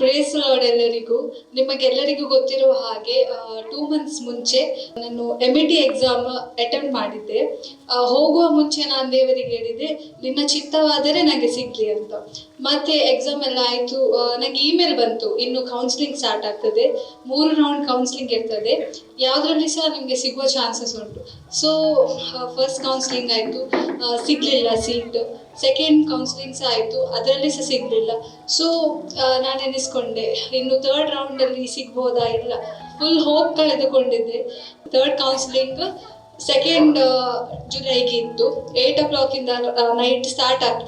Praise lord ಎಲ್ಲರಿಗೂ, ನಿಮಗೆಲ್ಲರಿಗೂ ಗೊತ್ತಿರುವ ಹಾಗೆ ಟೂ ಮಂತ್ಸ್ ಮುಂಚೆ ನಾನು M E T exam attend ಮಾಡಿದ್ದೆ. ಹೋಗುವ ಮುಂಚೆ ನಾನು ದೇವರಿಗೆ ಹೇಳಿದೆ, ನಿನ್ನ ಚಿತ್ತವಾದರೆ ನನಗೆ ಸಿಗ್ಲಿ ಅಂತ. ಮತ್ತೆ ಎಕ್ಸಾಮ್ ಎಲ್ಲ ಆಯ್ತು. ನಂಗೆ ಇಮೇಲ್ ಬಂತು. ಇನ್ನು ಕೌನ್ಸಿಲಿಂಗ್ ಸ್ಟಾರ್ಟ್ ಆಗ್ತದೆ. ಮೂರು ರೌಂಡ್ ಕೌನ್ಸಿಲಿಂಗ್ ಇರ್ತದೆ. ಯಾವುದರಲ್ಲಿ ಸಹ ನಿಮಗೆ ಸಿಗುವ ಚಾನ್ಸಸ್ ಉಂಟು. ಸೊ ಫಸ್ಟ್ ಕೌನ್ಸಿಲಿಂಗ್ ಆಯಿತು. ಸಿಗಲಿಲ್ಲ ಸೀಟ್ ಸೆಕೆಂಡ್ ಕೌನ್ಸಿಲಿಂಗ್ ಸಹ ಆಯಿತು. ಅದರಲ್ಲಿ ಸಹ ಸಿಗಲಿಲ್ಲ. ಸೊ ನಾನು ಎನಿಸ್ಕೊಂಡೆ ಇನ್ನು ಥರ್ಡ್ ರೌಂಡಲ್ಲಿ ಸಿಗ್ಬೋದಾ ಇಲ್ಲ? ಫುಲ್ ಹೋಪ್ ಕಳೆದುಕೊಂಡಿದ್ದೆ. ತರ್ಡ್ ಕೌನ್ಸಿಲಿಂಗ್ ಸೆಕೆಂಡ್ ಜುಲೈಗೆ ಇತ್ತು. ಏಟ್ ಓ ಇಂದ ನೈಟ್ ಸ್ಟಾರ್ಟ್ ಆಗ್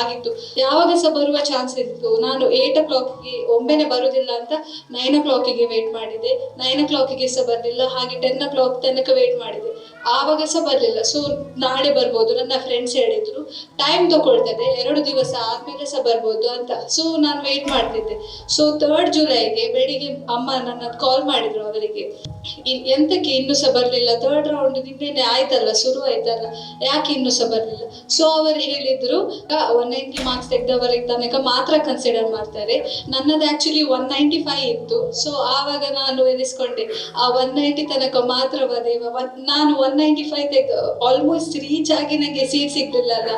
ಆಗಿತ್ತು. ಯಾವಾಗ ಸಹ ಬರುವ ಚಾನ್ಸ್ ಇತ್ತು. ನಾನು ಏಟ್ ಓ ಕ್ಲಾಕಿಗೆ ಒಮ್ಮೆನೆ ಬರುವುದಿಲ್ಲ ಅಂತ ನೈನ್ ಓ ಕ್ಲಾಕಿಗೆ ವೇಟ್ ಮಾಡಿದೆ. ನೈನ್ ಓ ಕ್ಲಾಕಿಗೆ ಸಹ ಬರಲಿಲ್ಲ. ಹಾಗೆ ಟೆನ್ ಓ ಕ್ಲಾಕ್ ತನಕ ವೇಟ್ ಮಾಡಿದೆ. ಆವಾಗ ಸಹ ಬರಲಿಲ್ಲ. ಸೊ ನಾಳೆ ಬರ್ಬೋದು. ನನ್ನ ಫ್ರೆಂಡ್ಸ್ ಹೇಳಿದ್ರು ಟೈಮ್ ತಗೊಳ್ತದೆ ಎರಡು ದಿವಸ ಆದ್ಮೇಲೆ ಸಹ ಬರ್ಬೋದು ಅಂತ. ಸೊ ನಾನು ವೇಟ್ ಮಾಡ್ತಿದ್ದೆ. ಸೊ ಥರ್ಡ್ ಜುಲೈಗೆ ಬೆಳಿಗ್ಗೆ ಅಮ್ಮ ನನ್ನ ಕಾಲ್ ಮಾಡಿದ್ರು ಅವರಿಗೆ. ಎಂತಕ್ಕೆ ಇನ್ನೂ ಸಹ ಬರಲಿಲ್ಲ. ಥರ್ಡ್ ರೌಂಡ್ ನಿನ್ನೆನೆ ಆಯ್ತಲ್ಲ, ಶುರು ಆಯ್ತಲ್ಲ? ಯಾಕೆ ಇನ್ನು ಸಹ ಬರಲಿಲ್ಲ? ಸೊ ಅವರು ಹೇಳಿದ್ರು ಒನ್ ನೈಂಟಿ ಮಾರ್ಕ್ಸ್ ತೆಗೆದವರಿಗೆ ತನಕ ಮಾತ್ರ ಕನ್ಸಿಡರ್ ಮಾಡ್ತಾರೆ. ನನ್ನದು ಆಕ್ಚುಲಿ ಒನ್ ನೈಂಟಿ ಫೈವ್ ಇತ್ತು. ಸೊ ಆವಾಗ ನಾನು ಎನಿಸ್ಕೊಂಡೆ, ಆ ಒನ್ ನೈಂಟಿ ತನಕ ಮಾತ್ರ ನಾನು ಒನ್ ನೈಂಟಿ ಫೈವ್ ತೆಗೆದು ಆಲ್ಮೋಸ್ಟ್ ರೀಚ್ ಆಗಿ ನನಗೆ ಸೀಟ್ ಸಿಗ್ಲಿಲ್ಲಲ್ಲ.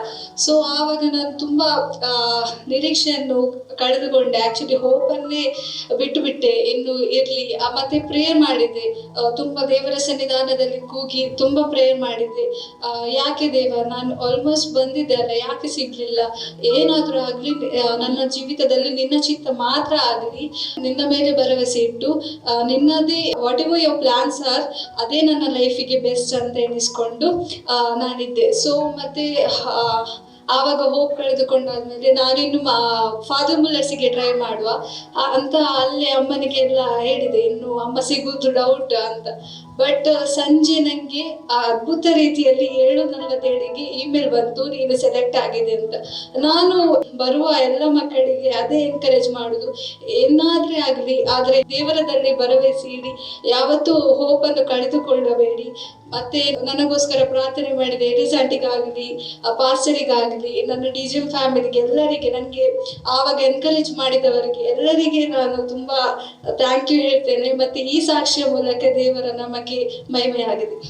ಸೊ ಆವಾಗ ನಾನು ತುಂಬ ನಿರೀಕ್ಷೆಯನ್ನು ಕಳೆದುಕೊಂಡೆ. ಆಕ್ಚುಲಿ ಹೋಪನ್ನೇ ಬಿಟ್ಟು ಬಿಟ್ಟೆ ಇನ್ನು ಇರಲಿ. ಮತ್ತೆ ಪ್ರೇಯರ್ ಮಾಡಿದೆ ತುಂಬ ದೇವರ ಸನ್ನಿಧಾನದಲ್ಲಿ ಕೂಗಿ ತುಂಬ ಪ್ರೇಯರ್ ಮಾಡಿದ್ವಿ. ಯಾಕೆ ದೇವ ನಾನು ಆಲ್ಮೋಸ್ಟ್ ಬಂದಿದ್ದೆ ಅಲ್ಲ ಯಾಕೆ ಸಿಗ್ಲಿಲ್ಲ? ಏನಾದರೂ ಆಗಲಿ ನನ್ನ ಜೀವಿತದಲ್ಲಿ ನಿನ್ನ ಚಿತ್ತ ಮಾತ್ರ ಆಗಲಿ ನಿನ್ನ ಮೇಲೆ ಭರವಸೆ ಇಟ್ಟು ನಿನ್ನದೇ whatever your plans are ಅದೇ ನನ್ನ ಲೈಫಿಗೆ ಬೆಸ್ಟ್ ಅಂತ ಎನಿಸ್ಕೊಂಡು ಆ, ನಾನಿದ್ದೆ. ಸೊ ಮತ್ತೆ ಆವಾಗ ಹೋಪ್ ಕಳೆದುಕೊಂಡಾದ್ಮೇಲೆ ನಾನಿನ್ನು ಫಾದರ್ ಮುಲ್ಲರ್ಸಿಗೆ ಟ್ರೈ ಮಾಡುವ. ಅಂತ ಅಲ್ಲೇ ಅಮ್ಮನಿಗೆಲ್ಲ ಹೇಳಿದೆ ಇನ್ನು ಅಮ್ಮ ಸಿಗುವುದು ಡೌಟ್ ಅಂತ. ಬಟ್ ಸಂಜೆ ಆ ಅದ್ಭುತ ರೀತಿಯಲ್ಲಿ ಏಳು ನಲವತ್ತೇಳಿಗೆ ಇಮೇಲ್ ಬಂತು, ನೀನು ಸೆಲೆಕ್ಟ್ ಆಗಿದೆ ಅಂತ. ನಾನು ಬರುವ ಎಲ್ಲ ಮಕ್ಕಳಿಗೆ ಅದೇ ಎನ್ಕರೇಜ್ ಮಾಡುದು. ಏನಾದ್ರೆ ಆಗಲಿ, ಆದ್ರೆ ದೇವರದಲ್ಲಿ ಭರವಸೆ ಇಡಿ, ಯಾವತ್ತೂ ಹೋಪನ್ನು ಕಳೆದುಕೊಳ್ಳಬೇಡಿ. ಮತ್ತೆ ನನಗೋಸ್ಕರ ಪ್ರಾರ್ಥನೆ ಮಾಡಿದ ಎಲಿಸಾಟಿಗಾಗಲಿ ಪಾಸ್ಟರಿಗಾಗಲಿ, ನನ್ನ ಡಿ ಜಿ ಫ್ಯಾಮಿಲಿಗೆ ಎಲ್ಲರಿಗೆ ನನಗೆ ಆವಾಗ ಎನ್ಕರೇಜ್ ಮಾಡಿದವರಿಗೆ ಎಲ್ಲರಿಗೆ ನಾನು ತುಂಬಾ ಥ್ಯಾಂಕ್ ಯು ಹೇಳ್ತೇನೆ. ಮತ್ತೆ ಈ ಸಾಕ್ಷಿಯ ಮೂಲಕ ದೇವರ ನಮಗೆ ಮಹಿಮೆಯಾಗಿದೆ